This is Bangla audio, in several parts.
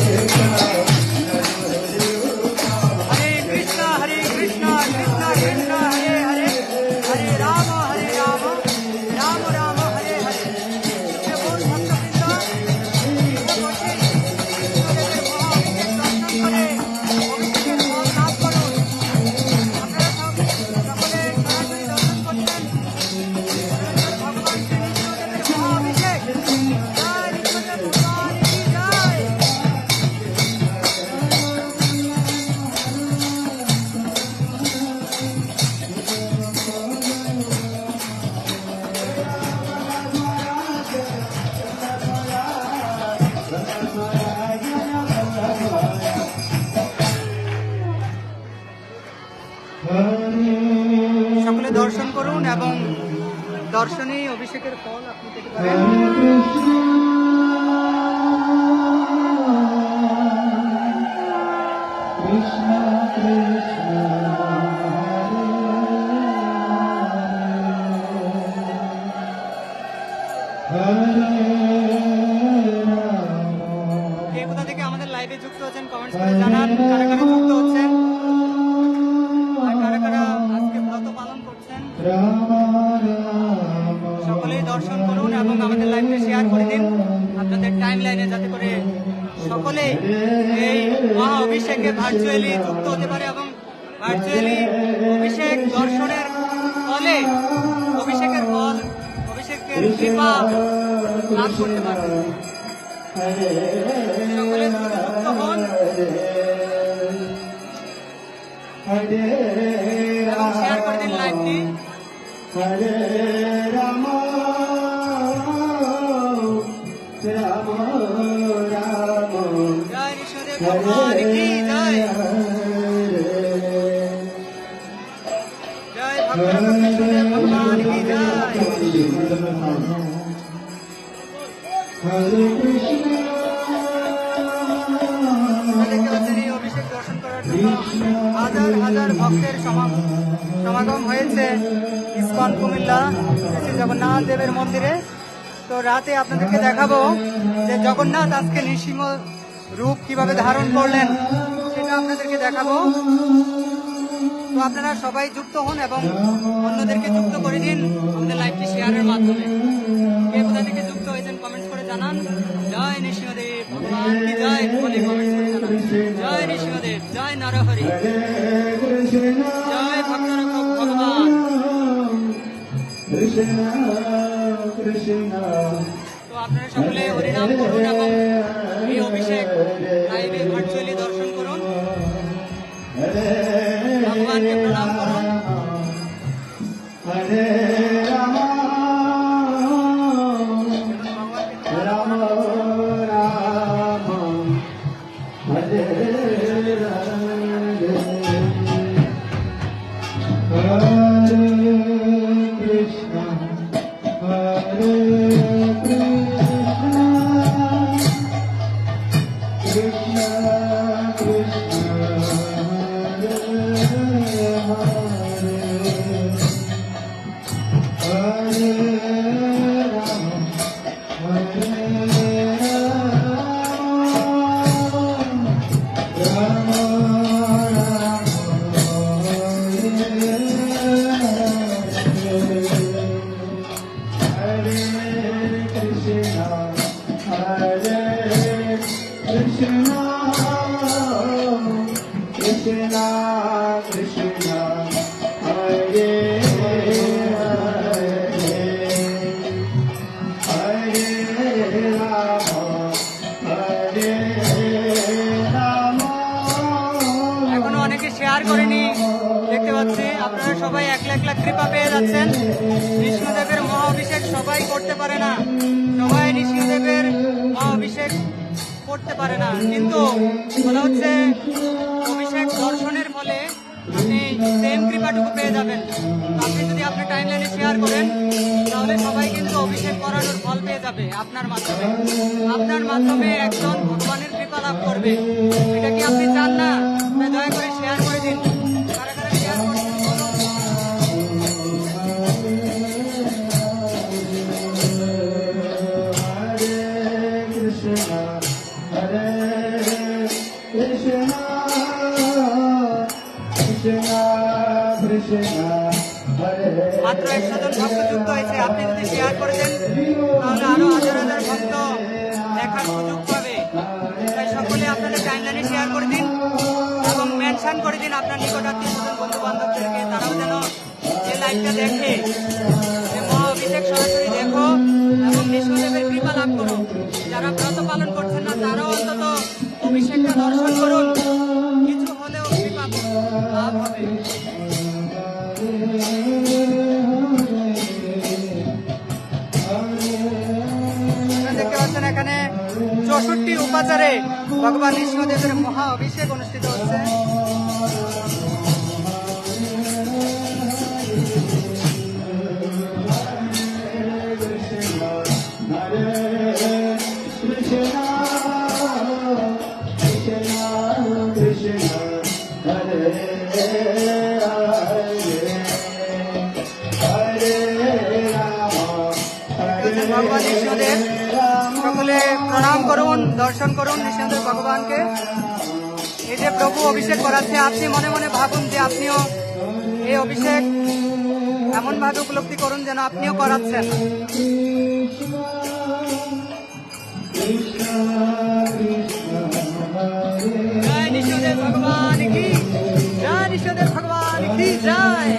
হরে ফল কোথা থেকে আমাদের লাইভে যুক্ত হচ্ছেন কমেন্টস করে জানান। কারা কারা যুক্ত হচ্ছেন? যাতে করে সকলে এই মহা অভিষেকে ভার্চুয়ালি যুক্ত হতে পারে এবং ভার্চুয়ালি অভিষেক দর্শনের ফলে অভিষেকের ফল, অভিষেকের কৃপা লাভ করতে পারে সকলে সমাগম হয়েছে ইস্কন কুমিল্লা শ্রী জগন্নাথ দেবের মন্দিরে। তো রাতে আপনাদেরকে দেখাবো যে জগন্নাথ আজকে নৃসিংহ রূপ কীভাবে ধারণ করলেন সেটা আপনাদেরকে দেখাবো। তো আপনারা সবাই যুক্ত হন এবং অন্যদেরকে যুক্ত করে দিন আমাদের লাইভটি শেয়ারের মাধ্যমে। কে কোথা থেকে যুক্ত হয়েছেন কমেন্টস করে জানান। জয় নৃসিংহদেব, ভগবান জয়? জয় নৃসিংহদেব, জয় নরহরি। কৃষ্ণ কৃষ্ণ। তো আপনারা সকলে হরিনাম করুন এবং এই অভিষেক লাইভে ভার্চুয়ালি দর্শন করুন। ভগবানকে প্রণাম করুন। কৃষ্ণ করতে পারে না। কিন্তু বলা হচ্ছে অভিষেক দর্শনের ফলে আপনি সেম কৃপাটুকু পেয়ে যাবেন। আপনি যদি আপনি টাইম লাইনে শেয়ার করেন, তাহলে সবাই কিন্তু অভিষেক করানোর ফল পেয়ে যাবে আপনার মাধ্যমে। আপনার মাধ্যমে একজন ভগবানের কৃপা লাভ করবে। এটা কি আপনি চান না? মাত্র একশো জন ভক্ত যুক্ত হয়েছে। আপনি যদি শেয়ার করে দেন, তাহলে আরও হাজার হাজার ভক্ত দেখার সুযোগ পাবে। তাই সকলে আপনাদের টাইমলাইনে শেয়ার করে দিন এবং মেনশন করে দিন আপনার নিকটাত্মীয় স্বজন বন্ধু বান্ধবদেরকে তারাও যেন এই লাইভটা দেখে যে সরাসরি দেখো এবং বিষ্ণুদেবের কৃপা লাভ করো। যারা ব্রত পালন করছেন না, তারাও অন্তত অভিষেকটা দর্শন করুন। উপাচারে ভগবান বিষ্ণুদেবের মহা অভিষেক অনুষ্ঠিত হচ্ছে। দর্শন করুন বিষ্ণুদেব ভগবানকে। এই যে প্রভু অভিষেক করাচ্ছে, আপনি মনে মনে ভাবুন যে আপনিও এই অভিষেক এমন ভাবে উপলব্ধি করুন যেন আপনিও করাচ্ছেন। ভগবান কি? জয় ভগবান কি? জয়।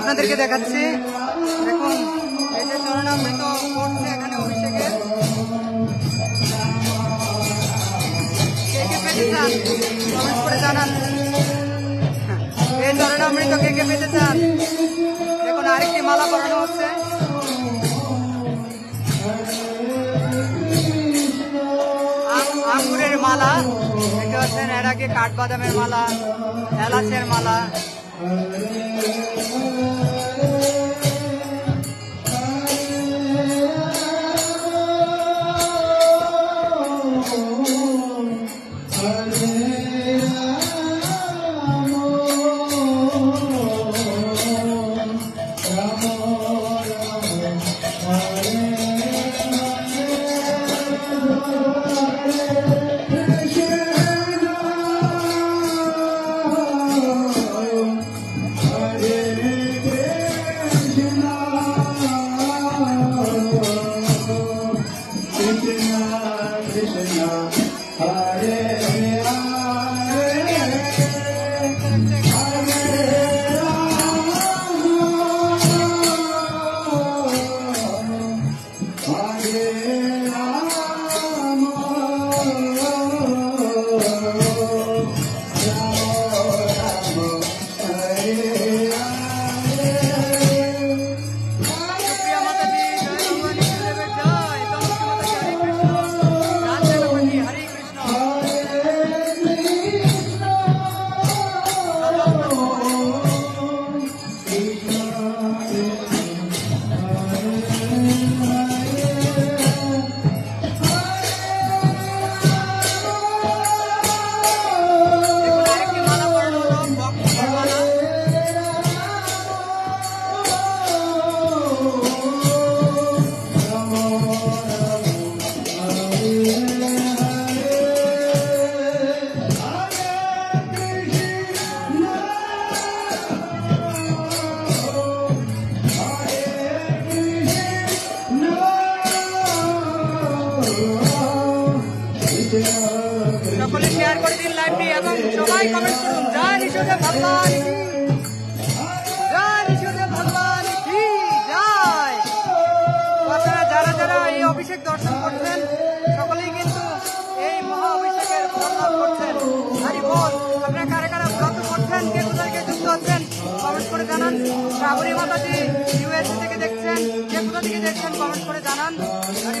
আপনাদেরকে দেখাচ্ছি। দেখুন এই যে চরণামৃত পড়ছে এখানে অভিষেকে কে কে পেতে জানান। এই চরণামৃত কে কে পেতে চান? দেখুন, আরেকটি মালা পরানো হচ্ছে। আঙ্গুরের মালা, দেখতে পাচ্ছেন, এর আগে কাঠবাদামের মালা, এলাচের মালা। সুপ্রিয়া মাতাজি সবাই কমেন্ট করুন জয় নিশুদেব ভগবান জয় নিশুদেব ভগবান জয়! আপনারা যারা যারা এই অভিষেক দর্শন করছেন, সকলেই কিন্তু এই মহা অভিষেকের ফল করছেন। হারি বল, আপনারা কারা কারা ব্রত করছেন, কে কোথায় কে যুক্ত হচ্ছেন কমেন্ট করে জানান। শ্রাবণী মাতাজি ইউএসএ থেকে দেখছেন, কে কোথা থেকে দেখছেন, কমেন্ট করে জানান। হারি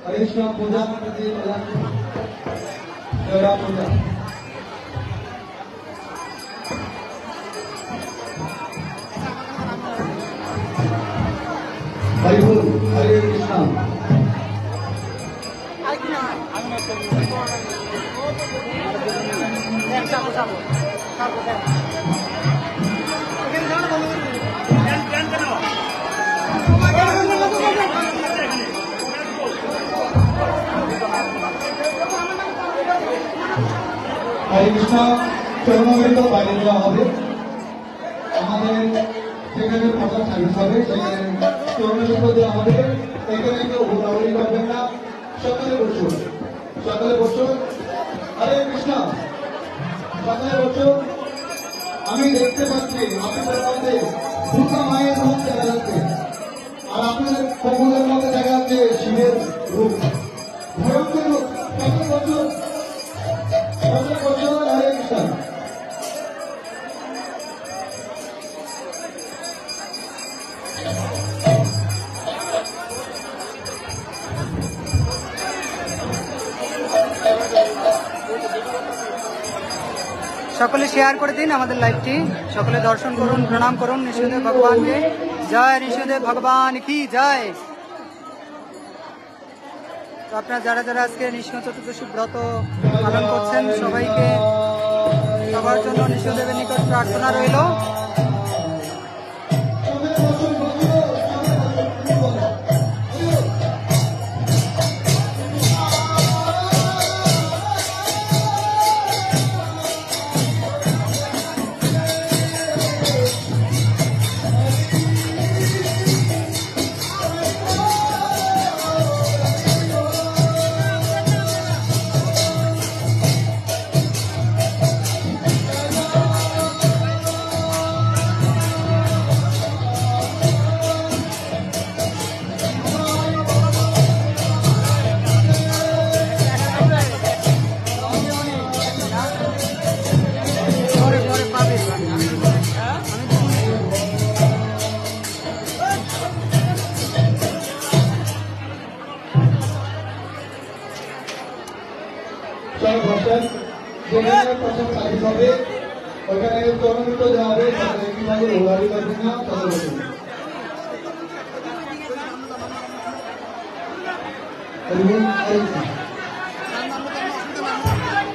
বল। हरीशा पूजा करते देवरा पूजा हरि बोल हरे कृष्णा হরে কৃষ্ণ চরণামৃত বাইরে দেওয়া হবে। আমাদের এখানে কেউ ঘোরাঘুরি করবেন না। সকালে বসুন সকালে বসুন হরে কৃষ্ণ, সকালে বসুন আমি দেখতে পাচ্ছি আপনাদের মধ্যে দুর্গা মায়ের রূপ দেখা যাচ্ছে। আর আপনাদের কমলের মধ্যে দেখা যাচ্ছে শিবের রূপ। ভয়ঙ্কর রূপ। সকালে বসুন সকালে শেয়ার করে দিন আমাদের লাইভটি সকলে দর্শন করুন, প্রণাম করুন নৃসিংহদেব ভগবানকে। জয় নৃসিংহদেব ভগবান কি জয়? তো আপনারা যারা যারা আজকে নিঃসিংহ চতুর্দশী ব্রত পালন করছেন, সবাইকে সবার জন্য নিঃসিংহদেবের নিকট প্রার্থনা রইল। যেখানে প্রথম সার্ভিস হবে ওখানে চরমিত দেওয়া হবে তাদের কীভাবে ওলারি করবেন না তাদের বসুন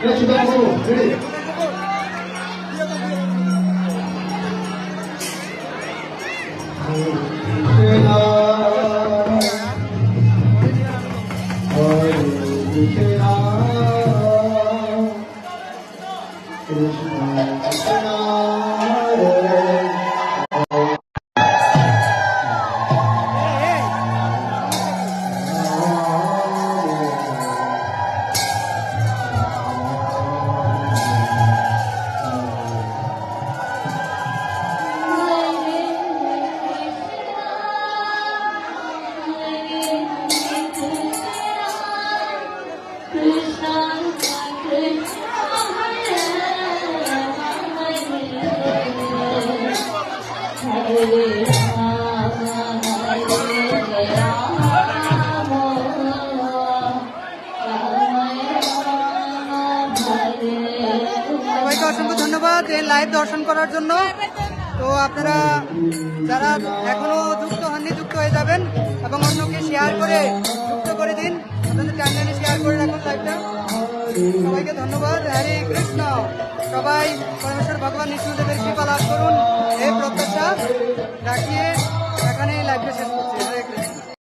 Everyone, করার জন্য। তো আপনারা যারা এখনও যুক্ত হননি, যুক্ত হয়ে যাবেন এবং অন্যকে শেয়ার করে যুক্ত করে দিন, আপনাদের টাইমলাইনে শেয়ার করে রাখুন লাইভটা সবাইকে ধন্যবাদ। হরে কৃষ্ণ। সবাই পরমেশ্বর ভগবান বিষ্ণুদেবের কৃপা লাভ করুন। এই প্রত্যাশা। রাখিয়ে এখানে লাইভটা শেষ করছি। হরে কৃষ্ণ।